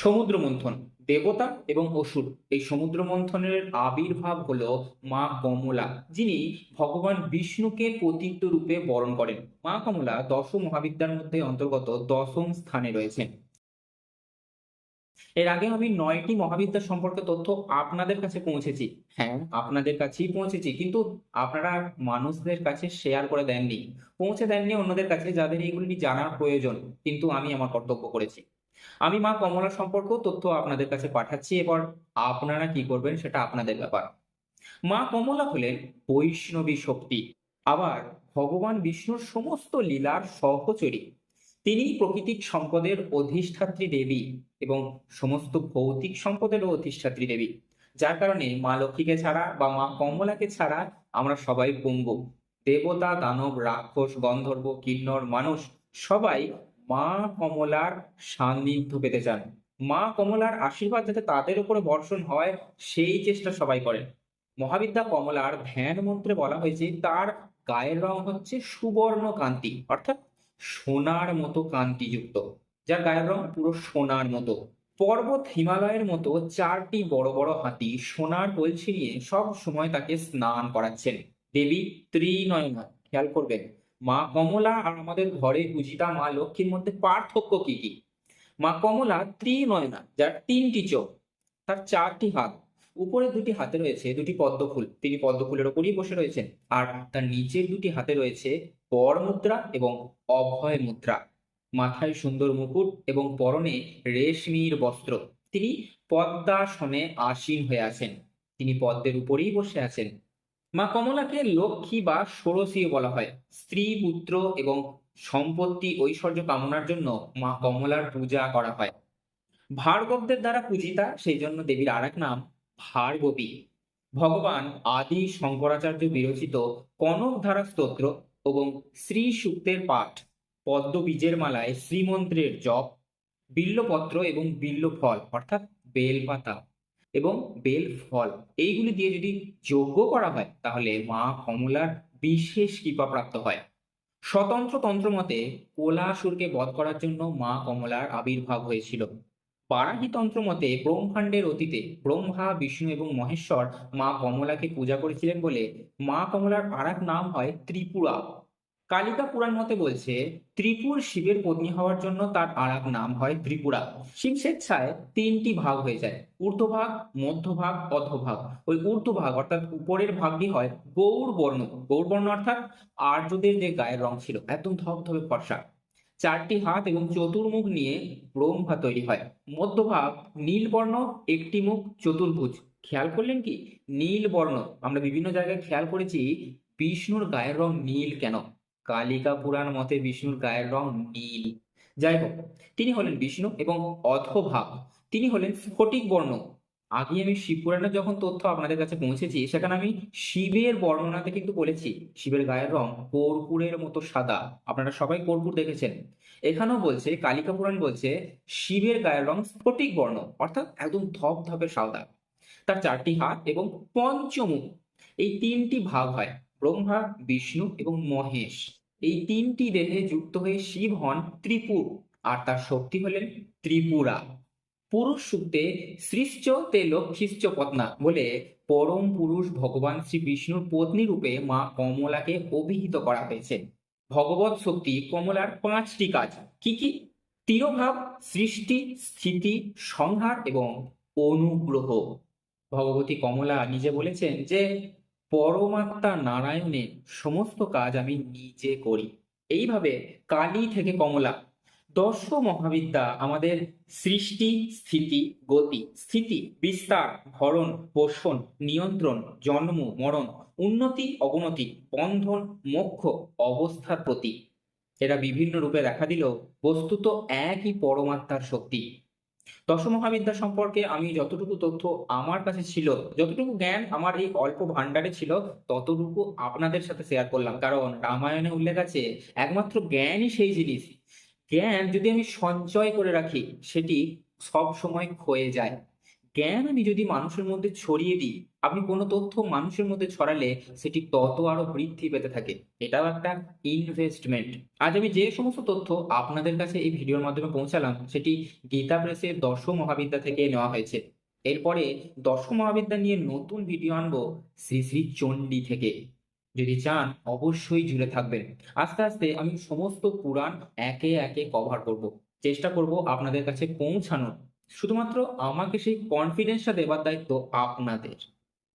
সমুদ্র মন্থন দেবতা এবং অসুর। এই সমুদ্র মন্থনের আবির্ভাব হলো মা কমলা, যিনি ভগবান বিষ্ণুকে পতিত্ব রূপে বরণ করেন। মা কমলা দশ মহাবিদ্যার মধ্যে অন্তর্গত দশম স্থানে রয়েছেন এর আগে আমি নয়টি মহাবিদ্যা সম্পর্কে তথ্য আপনাদের কাছে পৌঁছেছি। হ্যাঁ আপনাদের কাছেই পৌঁছেছি, কিন্তু আপনারা মানুষদের কাছে শেয়ার করে দেননি। পৌঁছে দেননি অন্যদের কাছে, যাদের এইগুলি জানার প্রয়োজন, কিন্তু আমি আমার কর্তব্য করেছি। আমি মা কমলা সম্পর্ক তথ্য আপনাদের কাছে পাঠাচ্ছি, এবার আপনারা কি করবেন সেটা আপনাদের ব্যাপার। মা কমলা হলেন বৈষ্ণবী শক্তি, আবার ভগবান বিষ্ণুর সমস্ত লীলার সহচরী। তিনি প্রকৃতিক সম্পদের অধিষ্ঠাত্রী দেবী এবং সমস্ত ভৌতিক সম্পদেরও অধিষ্ঠাত্রী দেবী। যার কারণে মা লক্ষ্মীকে ছাড়া বা মা কমলাকে ছাড়া আমরা সবাই পঙ্গু দেবতা, দানব, রাক্ষস, গন্ধর্ব, কিন্নর, মানুষ সবাই মা কমলার সান্নিধ্য পেতে চান। মা কমলার আশীর্বাদ যাতে তাদের উপরে বর্ষণ হয়, সেই চেষ্টা সবাই করেন। মহাবিদ্যা কমলার ধ্যান মন্ত্রে বলা হয়েছে, তার গায়ের রং হচ্ছে সুবর্ণ কান্তি, অর্থাৎ সোনার মতো কান্তিযুক্ত। যার গায়ের রং পুরো সোনার মতো। পর্বত হিমালয়ের মতো চারটি বড় বড় হাতি সোনার কলসি নিয়ে সব সময় তাকে স্নান করাচ্ছেন। দেবী ত্রিনয়না, খেয়াল করবেন। মা কমলা আর আমাদের ঘরে পূজিতা, মা লক্ষ্মীর মধ্যে পার্থক্য কি কি? মা কমলা ত্রিনয়না, যার তিনটি চোখ, তার চারটি হাত, উপরে দুটি হাতে রয়েছে দুটি পদ্ম ফুল, তিনি পদ্ম ফুলের ওপরই বসে রয়েছেন, আর তার নিচের দুটি হাতে রয়েছে বর মুদ্রা এবং অভয় মুদ্রা, মাথায় সুন্দর মুকুট এবং পরনে রেশমির বস্ত্র। তিনি পদ্মাসনে আসীন হয়ে আছেন, তিনি পদ্মের উপরেই বসে আছেন মা কমলাকে লক্ষ্মী বা ষোড়শীও বলা হয়। স্ত্রী, পুত্র এবং সম্পত্তি ঐশ্বর্য কামনার জন্য মা কমলার পূজা করা হয়। ভার্গবদের দ্বারা পূজিতা সেই জন্য দেবীর আর নাম ভার্গবী। ভগবান আদি শঙ্করাচার্য বিরচিত কনক ধারা স্তোত্র এবং শ্রী সূক্তের পাঠ, পদ্ম বীজের মালায় শ্রীমন্ত্রের জপ, বিল্লপত্র এবং বিল্ল ফল অর্থাৎ বেলপাতা এবং বেল ফল। এইগুলি দিয়ে যদি যজ্ঞ করা হয়, তাহলে মা কমলার বিশেষ কৃপা প্রাপ্ত হয়। স্বতন্ত্র তন্ত্র মতে কোলাসুরকে বধ করার জন্য মা কমলার আবির্ভাব হয়েছিল। বারাহি তন্ত্র মতে, ব্রহ্মাণ্ডের অতীতে ব্রহ্মা, বিষ্ণু এবং মহেশ্বর মা কমলাকে পূজা করেছিলেন বলে মা কমলার আর এক নাম হয় ত্রিপুরা। কালিকা পুরাণ মতে বলছে, ত্রিপুর শিবের পত্নী হওয়ার জন্য তার আর নাম হয় ত্রিপুরা। শিব স্বেচ্ছায় তিনটি ভাগ হয়ে যায়, ঊর্ধ্বভাগ, মধ্যভাগ, অধভাগ। ওই ঊর্ধ্বভাগ অর্থাৎ উপরের ভাগটি হয় গৌর বর্ণ। গৌর বর্ণ অর্থাৎ আর্যদের যে গায়ের রং ছিল, একদম ধবধবে ফর্সা। চারটি হাত এবং চতুর্মুখ নিয়ে ব্রহ্মা তৈরি হয়। মধ্যভাগ, নীল বর্ণ, একটি মুখ, চতুর্ভুজ। খেয়াল করলেন কি? নীল বর্ণ। আমরা বিভিন্ন জায়গায় খেয়াল করেছি, বিষ্ণুর গায়ের রং নীল কেন? কালিকা পুরাণ মতে বিষ্ণুর গায়ের রং নীল। যাই হোক তিনি হলেন বিষ্ণু এবং অধভাগ তিনি হলেন স্ফটিক বর্ণ। আগে আমি শিব পুরাণের যখন তথ্য আপনাদের কাছে পৌঁছেছি, সেখানে আমি শিবের বর্ণনাতে কিন্তু বলেছি। শিবের গায়ের রং কর্পূরের মতো সাদা। আপনারা সবাই কর্পূর দেখেছেন। এখানেও বলছে কালিকা পুরাণ বলছে, শিবের গায়ের রং স্ফটিক বর্ণ, অর্থাৎ একদম ধপধপে সাদা। তার চারটি হাত এবং পঞ্চমুখ। এই তিনটি ভাগ হয়, ব্রহ্মা, বিষ্ণু এবং মহেশ। এই তিনটি দেহে যুক্ত হয়ে শিব হন ত্রিপুর, আর তার শক্তি হলেন ত্রিপুরা। পুরুষ সূক্তে সৃষ্ট তে লক্ষ্মীশ্চ পত্না বলে পরম পুরুষ ভগবান শ্রী বিষ্ণুর পত্নী রূপে মা কমলাকে অভিহিত করা হয়েছে। ভগবত শক্তি কমলার পাঁচটি কাজ কি কি? তিরোভাব, সৃষ্টি, স্থিতি, সংহার এবং অনুগ্রহ। ভগবতী কমলা নিজে বলেছেন যে পরমাত্মা নারায়ণের সমস্ত কাজ আমি নিজে করি। এইভাবে কালী থেকে কমলা দশ মহাবিদ্যা, আমাদের সৃষ্টি, স্থিতি, গতি, স্থিতি, বিস্তার ভরণ পোষণ, নিয়ন্ত্রণ, জন্ম, মরণ, উন্নতি, অবনতি, বন্ধন, মোক্ষ, অবস্থার প্রতি এরা বিভিন্ন রূপে দেখা দিলেও বস্তুত একই পরমাত্মার শক্তি। দশ মহাবিদ্যা সম্পর্কে আমি যতটুকু তথ্য আমার কাছে ছিল, যতটুকু জ্ঞান আমার এই অল্প ভান্ডারে ছিল, ততটুকু আপনাদের সাথে শেয়ার করলাম। কারণ রামায়ণে উল্লেখ আছে, একমাত্র জ্ঞানই সেই জিনিস। জ্ঞান যদি আমি সঞ্চয় করে রাখি, সেটি সব সময় ক্ষয়ে যায়। জ্ঞান আমি যদি মানুষের মধ্যে ছড়িয়ে দিই? আপনি কোনো তথ্য মানুষের মধ্যে ছড়ালে সেটি তত আরও বৃদ্ধি পেতে থাকে। এটাও একটা ইনভেস্টমেন্ট আজ আমি যে সমস্ত তথ্য আপনাদের কাছে এই ভিডিওর মাধ্যমে পৌঁছালাম, সেটি গীতা প্রেসের দর্শক মহাবিদ্যা থেকে নেওয়া হয়েছে। এরপরে দশম মহাবিদ্যা নিয়ে নতুন ভিডিও আনব শ্রী শ্রী চণ্ডী থেকে। যদি চান, অবশ্যই জুড়ে থাকবেন। আস্তে আস্তে আমি সমস্ত পুরাণ একে একে কভার করব। চেষ্টা করব আপনাদের কাছে পৌঁছানোর। শুধুমাত্র আমাকে সেই কনফিডেন্সটা দেওয়ার দায়িত্ব আপনাদের।